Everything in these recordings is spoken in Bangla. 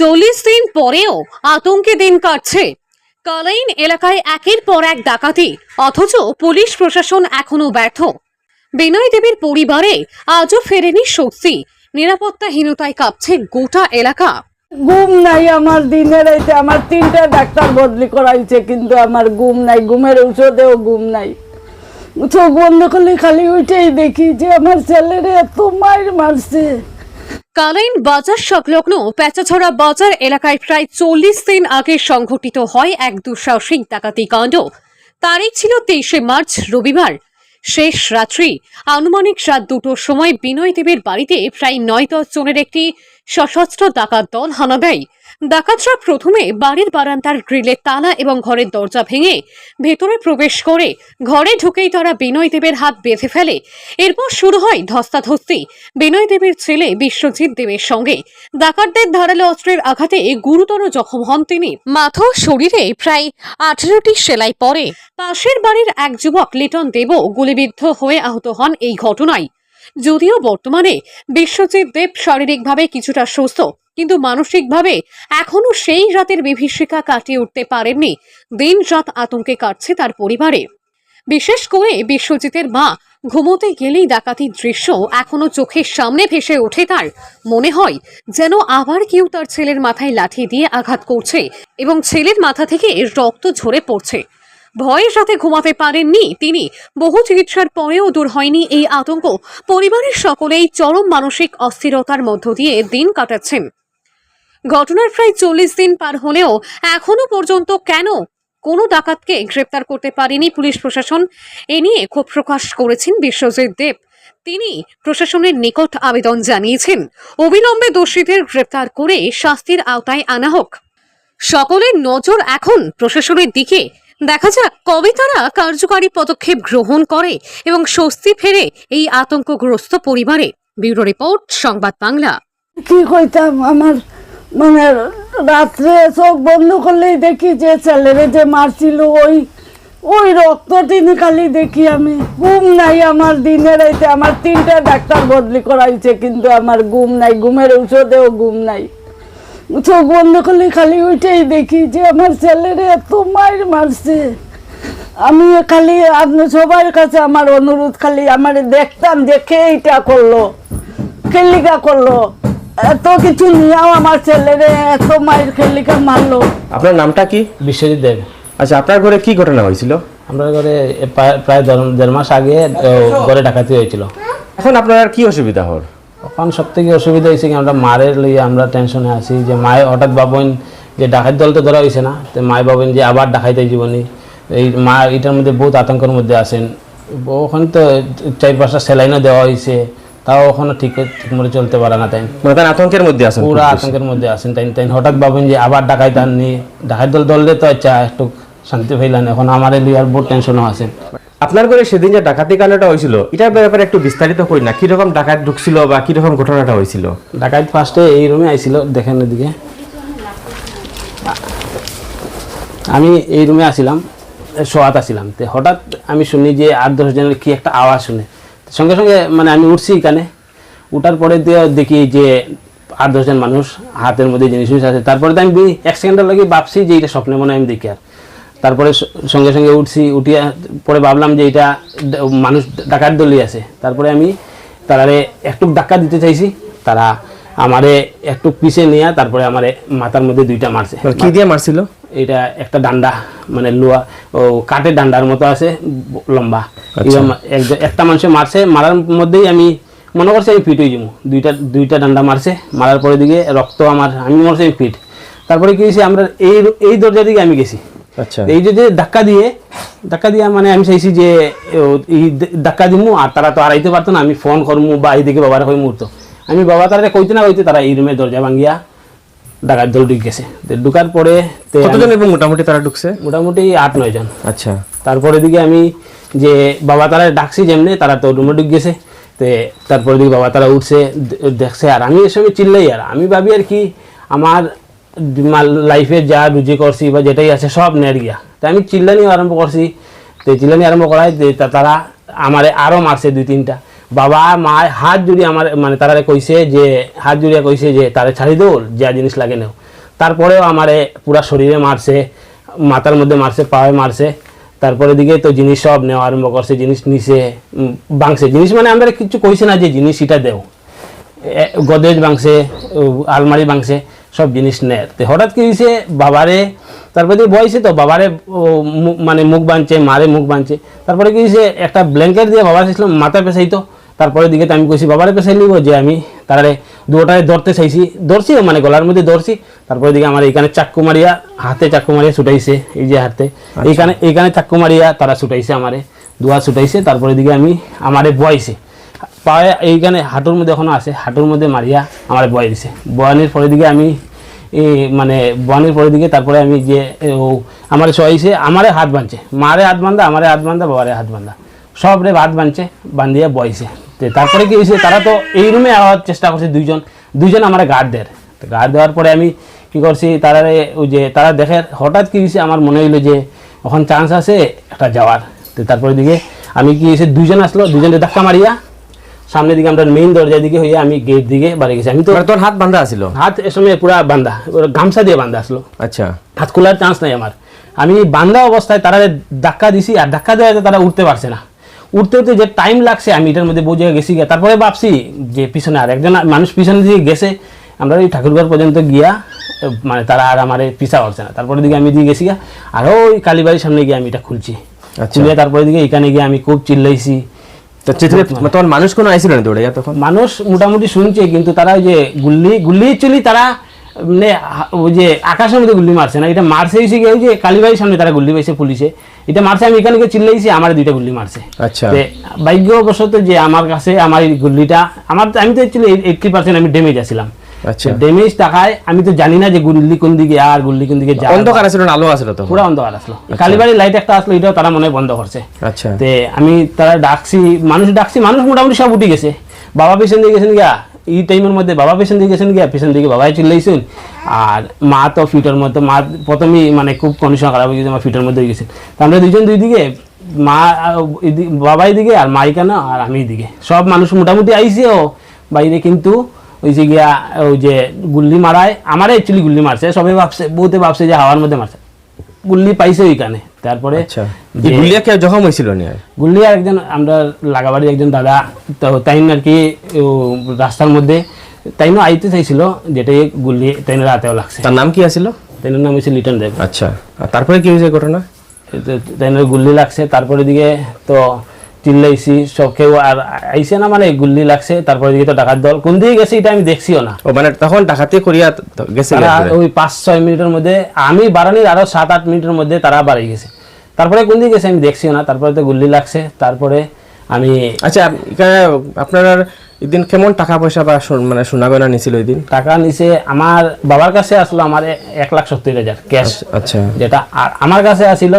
চল্লিশ দিন পরেও আতঙ্কে দিন কাটছে। কালাইন এলাকায় একের পর এক ডাকাতি, অথচ পুলিশ প্রশাসন এখনও ব্যর্থ। বিনয় দেবীর পরিবারে আজও ফেরেনি স্বস্তি নিরাপত্তাহীনতায় কাঁপছে গোটা এলাকা। ঘুম নাই আমার, দিনের রাইতে আমার তিনটা ডাক্তার বদলি করাইছে, কিন্তু আমার ঘুম নাই, ঘুমের ঔষধেও ঘুম নাই। চোখ বন্ধ করলে খালি ওইটাই দেখি যে আমার ছেলেরে এত মায়ের মারছে। কালাইন বাজার সংলগ্ন প্যাচাছড়া বাজার এলাকায় প্রায় চল্লিশ দিন আগে সংঘটিত হয় এক দুঃসাহসিক ডাকাতি কাণ্ড। তারিখ ছিল তেইশে মার্চ, রবিবার। শেষ রাত্রি, আনুমানিক রাত দুটোর সময় বিনয় দেবের বাড়িতে প্রায় নয় দশ জনের একটি সশস্ত্র ডাকাত দল হানা দেয়। ডাকাতরা প্রথমে বাড়ির বারান্দার গ্রিলের তালা এবং ঘরের দরজা ভেঙে ভেতরে প্রবেশ করে ঘরে ঢুকেই তারা বিনয় দেবের হাত বেঁধে ফেলে। এরপর শুরু হয় ধস্তাধস্তি। বিনয় দেবের ছেলে বিশ্বজিৎ দেবের সঙ্গে ডাকাতদের ধারালো অস্ত্রের আঘাতে গুরুতর জখম হন তিনি। মাথা শরীরে প্রায় আঠেরোটি সেলাই পড়ে পাশের বাড়ির এক যুবক লিটন দেবও গুলিবিদ্ধ হয়ে আহত হন এই ঘটনায়। যদিও বর্তমানে বিশ্বজিৎ দেব শারীরিকভাবে কিছুটা সুস্থ, কিন্তু মানসিকভাবে এখনও সেই রাতের বিভীষিকা কাটিয়ে উঠতে পারেননি। দিন রাত আতঙ্কে কাটছে তার পরিবারে। বিশেষ করে বিশ্বজিতের মা ঘুমোতে গেলেই ডাকাতির দৃশ্য এখনও চোখের সামনে ভেসে ওঠে তার। মনে হয় যেন আবার কেউ তার ছেলের মাথায় লাঠি দিয়ে আঘাত করছে এবং ছেলের মাথা থেকে রক্ত ঝরে পড়ছে। ভয়ের সাথে ঘুমাতে পারেননি তিনি। বহু চিকিৎসার পরেও দূর হয়নি এই আতঙ্ক। পরিবারের সকলেই চরম মানসিক অস্থিরতার মধ্য দিয়ে দিন কাটাচ্ছেন। ঘটনার প্রায় চল্লিশ দিন পার হলেও এখনও পর্যন্ত কেন কোনো ডাকাতকে গ্রেপ্তার করতে পারেনি পুলিশ প্রশাসন, এ নিয়ে ক্ষোভ প্রকাশ করেছেন বিশ্বজিৎ দেব। তিনি প্রশাসনের নিকট আবেদন জানিয়েছেন, অবিলম্বে দোষীদের গ্রেপ্তার করে শাস্তির আওতায় আনা হোক। সকলের নজর এখন প্রশাসনের দিকে। দেখা যাক কবে তারা কার্যকারী পদক্ষেপ গ্রহণ করে এবং স্বস্তি ফেরে এই আতঙ্কগ্রস্ত পরিবারে। ব্যুরো রিপোর্ট, সংবাদ বাংলা। কি কইতাম, আমার মানে রাত্রে চোখ বন্ধ করলেই দেখি যে ছেলেরে যে মারছিল, ওই ওই রক্ত তিনি খালি দেখি আমি। ঘুম নাই আমার দিনের রাইতে আমার তিনটা ডাক্তার বদলি করাইছে, কিন্তু আমার ঘুম নাই, ঘুমের ঔষধেও ঘুম নাই। চোখ বন্ধ করলে খালি ওইটাই দেখি যে আমার ছেলেরে এত মায়ের মারছে। আমি খালি আপনি সবার কাছে আমার অনুরোধ খালি আমার দেখতাম যে কে এটা করল খেলিকা করল। এত কিছু নিয়েও আমার ছেলেরে এত মায়ের খেলিকা মারলো। আপনার নামটা কি? বিশ্বজিৎ দেব। আচ্ছা আপনার ঘরে কি ঘটনা হয়েছিল? আমরা ঘরে প্রায়- প্রায় দেড়- মাস আগে ঘরে ডাকাতি হয়েছিল। এখন আপনার কি অসুবিধা হর তখন সব থেকে অসুবিধা হয়েছে কি আমরা মারের লইয়ে আমরা টেনশনে আছি যে মায়ে হঠাৎ ভাবেন যে ডাকাত দল তো ধরা হয়েছে না তো মায়ে ভাবেন যে আবার ডাকাইতে জীবনী এই মা এটার মধ্যে বহুত আতঙ্কের মধ্যে আছেন। ওখানে তো চার পাঁচটা সেলাইনও দেওয়া হয়েছে তাও ওখানে ঠিক ঠিক মতো চলতে পারে না তাই। মানে আতঙ্কের মধ্যে আছেন খুব পুরা আতঙ্কের মধ্যে আছেন তাই তাই হঠাৎ ভাবেন যে আবার ডাকাইতে আননি। ডাকাত দল দললে তো আচ্ছা একটু শান্তি পাইলেন এখন আমার লিয়ার বহুত টেনশনও আছেন আপনার ঘরে সেদিন যে ডাকাতি কাণ্ডটা হয়েছিল, এটার ব্যাপারে একটু বিস্তারিত করি না। কীরকম ডাকাত ঢুকছিল বা কীরকম ঘটনাটা হয়েছিল? ডাকাত ফার্স্টে এই রুমে আইছিল, দেখেন এদিকে। আমি এই রুমে আসিলাম শোয়াত আসিলাম তো হঠাৎ আমি শুনি যে আট দশ জনের কি একটা আওয়াজ শুনে। সঙ্গে সঙ্গে মানে আমি উঠছি এখানে। উঠার পরে দেখি যে আট দশজন মানুষ, হাতের মধ্যে জিনিস আছে। তারপরে তো আমি এক সেকেন্ডের লাগে ভাবছি যে এটা স্বপ্নে মনে আমি দেখি আর। তারপরে সঙ্গে সঙ্গে উঠছি উঠিয়া পরে ভাবলাম যে এটা মানুষ ডাকাত দলি আছে। তারপরে আমি তারারে একটু ডাক্কা দিতে চাইছি তারা আমারে একটু পিছে নিয়ে তারপরে আমারে মাথার মধ্যে দুইটা মারছে। কি দিয়ে মারছিল? এটা একটা ডান্ডা মানে লোয়া ও কাঠের ডান্ডার মতো আছে লম্বা। আচ্ছা। এক- একটা মানুষে মারছে মারার মধ্যেই আমি মনে করছি আমি ফিট হয়ে যাব। দুইটা দুইটা ডান্ডা মারছে মারার পরে দিকে রক্ত আমার আমি মনে করছি আমি ফিট তারপরে কি হয়েছে আমরা এই এই দরজা দিকে আমি গেছি। আচ্ছা। এই যে ধাক্কা দিয়ে ধাক্কা দিয়ে মানে আমি চাইছি যে এই ধাক্কা দিমু আর তারা তো আড়াইতে পারতো না আমি ফোন করমু বা এইদিকে বাবার হয়ে মুহূর্ত আমি বাবা তারা কইতে না কইতে তারা এই রুমে দরজা ভাঙ্গিয়া ডাকাত দল ঢুকে গেছে। ঢুকার পরে কতজন এবং মোটামুটি তারা ঢুকছে? মোটামুটি আট নয় জন। আচ্ছা। তারপরে দিকে আমি যে বাবা তারা ডাকছি যেমনি তারা তো রুমে ঢুক গেছে। তে তারপরে দিকে বাবা তারা উঠছে দেখছে আর আমি এসে চিল্লাই আর। আমি ভাবি আর কি আমার লাইফে যা রুজি করছি বা যেটাই আছে সব নেট গিয়া। তো আমি চিল্লানি আরম্ভ করছি। তো চিল্লানি আরম্ভ করাই তারা আমারে আরও মারছে দুই তিনটা। বাবা, মা, হাত জুড়ি আমার মানে তারা কইছে যে, হাত জুড়িয়া কইছে যে, তারা ছাড়ি দৌড়, যা জিনিস লাগে নেও। তারপরেও আমারে পুরা শরীরে মারছে, মাথার মধ্যে মারছে, পায়ে মারছে। তারপরে দিকে তো জিনিস সব নেওয়া আরম্ভ করছে, জিনিস নিছে ভাঙছে জিনিস মানে আমরা কিছু কইছে না যে, জিনিস এটা দেও। গদরেজ ভাঙছে আলমারি ভাঙছে সব জিনিস নেয় তো হঠাৎ কি হয়েছে বাবারে তারপরে দিয়ে বয়সে তো বাবারে মানে মুখ বাঁধছে মারে মুখ বাঁধছে। তারপরে কি হয়েছে একটা ব্ল্যাঙ্কেট দিয়ে বাবার ছিল মাথা পেছাইতো। তারপরে দিকে তো আমি কইছি বাবারে পেছাই নিব যে আমি তারারে দুটায় ধরতে চাইছি। ধরছি মানে গলার মধ্যে ধরছি। তারপরে দিকে আমার এখানে চাক্কু মারিয়া হাতে চাক্কু মারিয়া ছুটাইছে এই যে হাতে। এইখানে এইখানে চাক্কু মারিয়া তারা ছুটাইছে আমারে দুয়া ছুটাইছে। তারপরে দিকে আমি আমারে বয়সে পায়ে এইখানে হাঁটুর মধ্যে এখনও আছে হাঁটুর মধ্যে মারিয়া আমার বয় দিছে বয়ানির পরের দিকে আমি মানে বনের পরের দিকে তারপরে আমি যে ও, আমার সইছে আমারে হাত বাঁধছে। মারে হাত বান্ধা আমারে হাত বান্ধা বাবারে হাত বান্ধা সব রে হাত বাঁধছে বান্ধিয়া বয়সে তো তারপরে কি হয়েছে তারা তো এই রুমে আওয়ার চেষ্টা করছে দুইজন। দুইজন আমার গার্ড দেয়। গার্ড দেওয়ার পরে আমি কি করছি, তারা ওই যে, তারা দেখে, হঠাৎ কি হয়েছে আমার মনে হইল যে এখন চান্স আছে একটা যাওয়ার। তো তারপরে দিকে আমি কি হয়েছে দুইজন আসলো দুজনে ধাক্কা মারিয়া সামনের দিকে আমরা মেইন দরজার দিকে হয়ে আমি গেট দিকে বাড়ি গেছি। আমি তো মানে তোর হাত বান্ধা ছিল হাত এ সময় পুরা বান্ধা। গামছা দিয়ে বান্ধা আসলো আচ্ছা। হাত খোলার চান্স নাই আমার। আমি বান্ধা অবস্থায় তারা ধাক্কা দিছি আর ধাক্কা দেওয়াতে তারা উঠতে পারছে না। উঠতে উঠতে যে টাইম লাগছে আমি এটার মধ্যে বুঝে গেছি গিয়া। তারপরে ভাবছি যে পিছনে আর একজন মানুষ পিছনে দিয়ে গেছে। আমরা ওই ঠাকুরঘর পর্যন্ত গিয়া মানে তারা আর আমার পিছা করছে না। তারপরে দিকে আমি দিয়ে গেছি গিয়া। আর ওই কালীবাড়ির সামনে গিয়ে আমি এটা খুলছি। আচ্ছা। খুলে তারপরে দিকে এখানে গিয়ে আমি খুব চিল্লাইছি। তো চিত্রে তোমার মানুষ কোনো আইছিল না দৌড়ে তখন? মানুষ মোটামুটি শুনছে কিন্তু তারা ওই যে গুল্লি গুল্লি চলি তারা মানে ওই যে আকাশের মধ্যে গুল্লি মারছে না এটা মারছে এসে গিয়ে ওই যে কালীবাড়ির সামনে তারা গুল্লি পাইছে পুলিশে। এটা মারছে আমি এখানে গিয়ে চিল্লাইছি আমার দুইটা গুল্লি মারছে। আচ্ছা। ভাগ্যবশত যে আমার কাছে আমার এই গুল্লিটা আমার আমি তো অ্যাকচুয়ালি এইট্টি পার্সেন্ট আমি ড্যামেজ আছিলাম। আচ্ছা। ড্যামেজ টাকায় আমি তো জানি না যে গুল্লি কোন দিকে আর গুল্লি কোন দিকে যায় অন্ধকার আছিল না আলো আছিল তখন? পুরো অন্ধকার আসলো। কালীবাড়ির লাইট একটা আসলো এটাও তারা মনে বন্ধ করছে। আচ্ছা। তে আমি তারা ডাকছি মানুষ ডাকছি মানুষ মোটামুটি সব উঠে গেছে। বাবা পেছন দিয়ে গেছেন গিয়া এই টাইমের মধ্যে বাবা পেছন দিয়ে গেছেন গিয়া পেছন দিকে বাবাই চিল্লাইছেন আর মা তো ফিটের মধ্যে মা প্রথমেই মানে খুব কন্ডিশন খারাপ হয়ে গেছে মা ফিটের মধ্যে হয়ে গেছে তো আমরা দুইজন দুই দিকে মা বাবাই দিকে আর মাই কেন আর আমি দিকে। সব মানুষ মোটামুটি আইছে ও বাইরে কিন্তু ওই যে গিয়া ওই যে গুল্লি মারায় আমারে অ্যাকচুয়ালি গুল্লি মারছে সবাই ভাবছে বহুতে ভাবছে যে হাওয়ার মধ্যে মারছে। গুল্লি পাইছে ওইখানে। তারপরে আচ্ছা। যে- এই গুলিয়া কেউ জখম হয়েছিল গুল্লি আর একজন আমরা লাগাবাড়ির একজন দাদা তো তাই আর কি রাস্তার মধ্যে তাইনও আইতে চাইছিল যেটাই গুল্লি তাইনের রাতেও লাগছে। তার নাম কি আছিল? তাইনের নাম হয়েছে লিটন দেব। আচ্ছা। তারপরে কি হয়েছে ঘটনা? তাইনের গুল্লি লাগছে তারপরে দিকে তো চিল্লাইছি সব কেউ আর আইছে না মানে গুল্লি লাগছে তারপরে দিকে তো ডাকাত দল। কোন দিকে গেছে এটা আমি দেখছিও না। ও মানে তখন ডাকাতি করিয়া গেছে ওই পাঁচ ছয় মিনিটের মধ্যে আমি বাড়ানির আরও সাত আট মিনিটের মধ্যে তারা বাড়ি গেছে। তারপরে কোন দিকে গেছে আমি দেখছিও না তারপরে তো গুল্লি লাগছে তারপরে আমি আচ্ছা এখানে আপনার এদিন কেমন টাকা পয়সা বা মানে সোনা গয়না নিছিল ওই দিন টাকা নিছে আমার বাবার কাছে আসলো আমার এক লাখ সত্তর হাজার ক্যাশ আচ্ছা যেটা আর আমার কাছে আসিল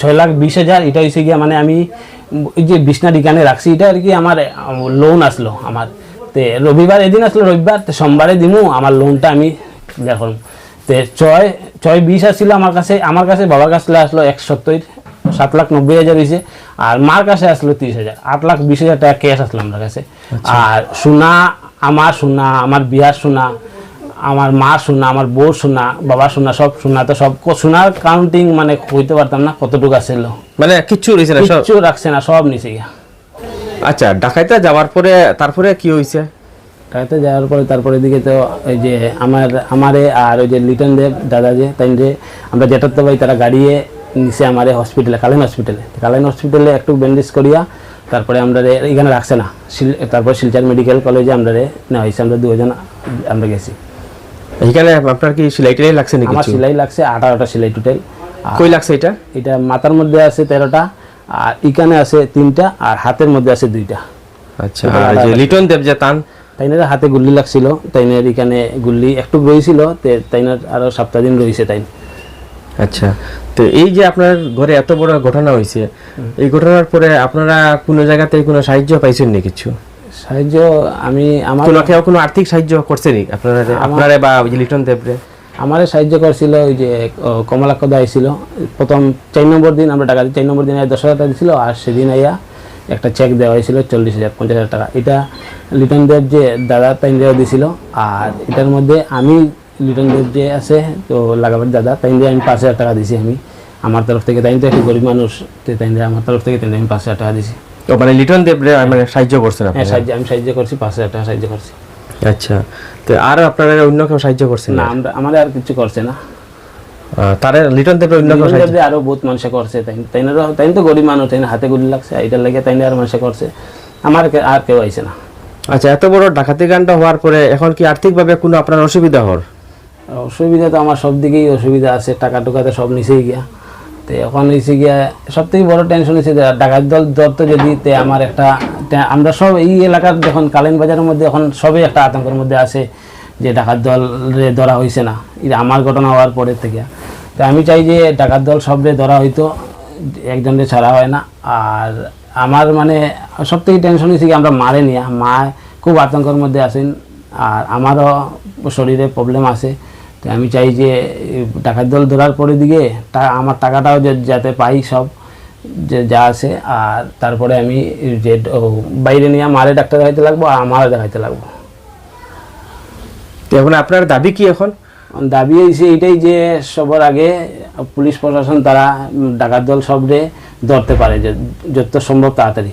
ছয় লাখ বিশ হাজার এটা হয়েছে গিয়ে মানে আমি যে বিছনা ডিকানে রাখছি এটা আর কি আমার লোন আসলো আমার। তে রবিবার এদিন আসলো রবিবার তে সোমবারে দিমু আমার লোনটা আমি করব তে ছয় ছয় বিশ আসছিল আমার কাছে আমার কাছে বাবার কাছে আসলো এক সত্তর। সাত লাখ নব্বই হাজার হয়েছে আর মার কাছে আসলো তিরিশ হাজার আট লাখ বিশ হাজার টাকা ক্যাশ আসলো আমার কাছে। আর সোনা আমার সোনা আমার বিয়ার সোনা আমার মা শোনা আমার বউ শোনা বাবা শোনা সব শোনা তো সব শোনার কাউন্টিং মানে কইতে পারতাম না কতটুকু আসছিল মানে কিচ্ছু রয়েছে না কিচ্ছু রাখছে না সব নিচে গিয়া। আচ্ছা ডাকাইতে যাওয়ার পরে তারপরে কি হয়েছে টাকাতে যাওয়ার পরে তারপরে দিকে তো ওই যে আমার আমারে আর ওই যে লিটন দেব দাদা যে তাই যে আমরা যেটাতে ভাই তারা গাড়িয়ে নিচে আমারে হসপিটালে কালাইন হসপিটালে কালাইন হসপিটালে একটু ব্যান্ডেজ করিয়া তারপরে আমরা এখানে রাখছে না। তারপর শিলচর মেডিকেল কলেজে আমরা নেওয়া হয়েছে। আমরা দুজন আমরা গেছি। এখানে আপনার কি সিলাই টিলাই লাগছে নাকি আমার সেলাই লাগছে আঠারোটা সেলাই টোটাল কই লাগছে এটা? এটা মাথার মধ্যে আছে তেরোটা আর এখানে আছে তিনটা আর হাতের মধ্যে আছে দুইটা। আচ্ছা আর যে লিটন দেব যে তান। তাইনের হাতে গুল্লি লাগছিল তাইনের এখানে গুল্লি একটু রয়েছিল তাইনের আরও সপ্তাহ দিন রয়েছে তাই আচ্ছা তো এই যে আপনার ঘরে এত বড় ঘটনা হয়েছে এই ঘটনার পরে আপনারা কোনো জায়গাতে কোনো সাহায্য পাইছেন নি কিছু? সাহায্য আমি আমার কোনো কেউ কোনো আর্থিক সাহায্য করছে নি আপনারা আপনারা বা ওই যে লিটন দেবরে আমারে সাহায্য করছিল ওই যে কমলাক্ষদা আইছিল। প্রথম চার নম্বর দিন আমরা টাকা দিই চার নম্বর দিন দশ হাজার টাকা দিছিল আর সেদিন আইয়া একটা চেক দেওয়া হয়েছিল চল্লিশ হাজার পঞ্চাশ হাজার টাকা। এটা লিটন দেব যে দাদা তাই দিছিল আর এটার মধ্যে আমি লিটন দেব যে আছে তো লাগাবার দাদা। তাই দিয়ে আমি পাঁচ হাজার টাকা দিছি আমি। আমার তরফ থেকে তাই তো একটু গরিব মানুষ তাই দিয়ে আমার তরফ থেকে তাই আমি পাঁচ হাজার টাকা দিছি। তো মানে লিটন দেবরে মানে সাহায্য করছেন হ্যাঁ সাহায্য আমি সাহায্য করছি পাঁচ হাজার টাকা সাহায্য করছি। আচ্ছা। তো আর আপনারা অন্য কেউ সাহায্য করছেন না আমরা আমাদের আর কিছু করছে না। তারা লিটন দেবরে অন্য কেউ সাহায্য আরও বহুত মানুষে করছে তাই তাই না তাই তো গরিব মানুষ তাই হাতে গুলি লাগছে এটার লাগে তাই আর মানুষে করছে। আমার কে- আর কেউ আইছে না। আচ্ছা এত বড় ডাকাতি গানটা হওয়ার পরে এখন কি আর্থিকভাবে কোনো আপনার অসুবিধা হর অসুবিধা তো আমার সব দিকেই অসুবিধা আছে, টাকা টুকাতে সব নিচেই গিয়া। তো এখন হয়েছে গিয়া সব থেকে বড় টেনশন হয়েছে ডাকাত দল ধরতে যদি তে আমার একটা আমরা সব এই এলাকার যখন কালীন বাজারের মধ্যে এখন সবই একটা আতঙ্কের মধ্যে আছে যে ডাকাত দল রে ধরা হয়েছে না। এটা আমার ঘটনা হওয়ার পরের থেকে। তো আমি চাই যে ডাকাত দল সবরে ধরা হইতো একজনকে ছাড়া হয় না। আর আমার মানে সব থেকে টেনশন হয়েছে কি আমরা মারে নিয়া। মা খুব আতঙ্কের মধ্যে আছেন, আর আমারও শরীরে প্রবলেম আছে। তো আমি চাই যে ডাকাত দল ধরার পরে দিকে তা আমার টাকাটাও যাতে পাই সব যে যা আছে। আর তারপরে আমি যে বাইরে নিয়ে মারে ডাক্তার দেখাইতে লাগবো আর আমারও দেখাইতে লাগবো। তো এখন আপনার দাবি কি এখন? দাবি হয়েছে এটাই যে সবার আগে পুলিশ প্রশাসন তারা ডাকাত দল সবরে ধরতে পারে যত সম্ভব তাড়াতাড়ি।